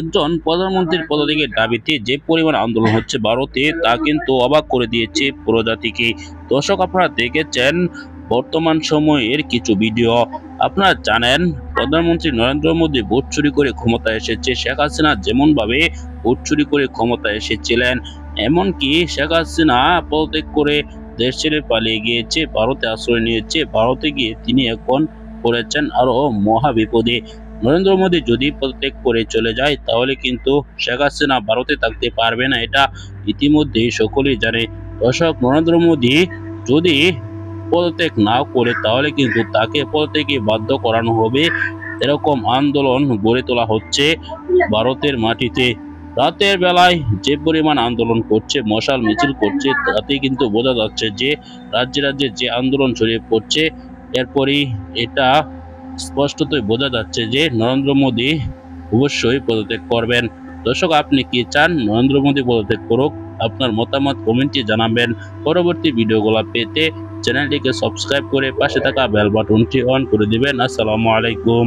একজন প্রধানমন্ত্রীর পদত্যাগের দাবিতে যে পরিমাণ আন্দোলন হচ্ছে ভারতে, তা কিন্তু অবাক করে দিয়েছে প্রজাতিকে। দর্শক, আপনারা দেখেছেন বর্তমান সময়ের কিছু ভিডিও। আপনারা জানেন, প্রধানমন্ত্রী নরেন্দ্র মোদী ভোট চুরি করে ক্ষমতায় এসেছে। শেখ হাসিনা যেমনভাবে ভোট চুরি করে ক্ষমতায় এসেছিলেন, এমনকি শেখ হাসিনা পদত্যাগ করে দেশ ছেড়ে পালিয়ে গিয়েছে, ভারতে আশ্রয় নিয়েছে। ভারতে গিয়ে তিনি এখন পড়েছেন আরও মহা বিপদে নরেন্দ্র মোদী যদি পদত্যাগ করে চলে যায়, তাহলে কিন্তু শেখ হাসিনা ভারতে থাকতে পারবে না। এটা ইতিমধ্যেই সকলেই জানে। দর্শক, নরেন্দ্র মোদী যদি পদত্যাগ না করে, তাহলে কিন্তু তাকে পদত্যাগে বাধ্য করানো হবে। এরকম আন্দোলন গড়ে তোলা হচ্ছে ভারতের মাটিতে। রাতের বেলায় যে পরিমাণ আন্দোলন করছে, মশাল মিছিল করছে, তাতে কিন্তু বোঝা যাচ্ছে যে, রাজ্যে রাজ্যে যে আন্দোলন ছড়িয়ে পড়ছে, এরপরই এটা স্পষ্টতই বোঝা যাচ্ছে যে নরেন্দ্র মোদী অবশ্যই পদত্যাগ করবেন। দর্শক, আপনি কি চান নরেন্দ্র মোদী পদত্যাগ করুক? আপনার মতামত কমেন্টে জানাবেন। পরবর্তী ভিডিওগুলো পেতে চ্যানেলটিকে সাবস্ক্রাইব করে পাশে থাকা বেল বাটনটি অন করে দিবেন। আসসালামু আলাইকুম।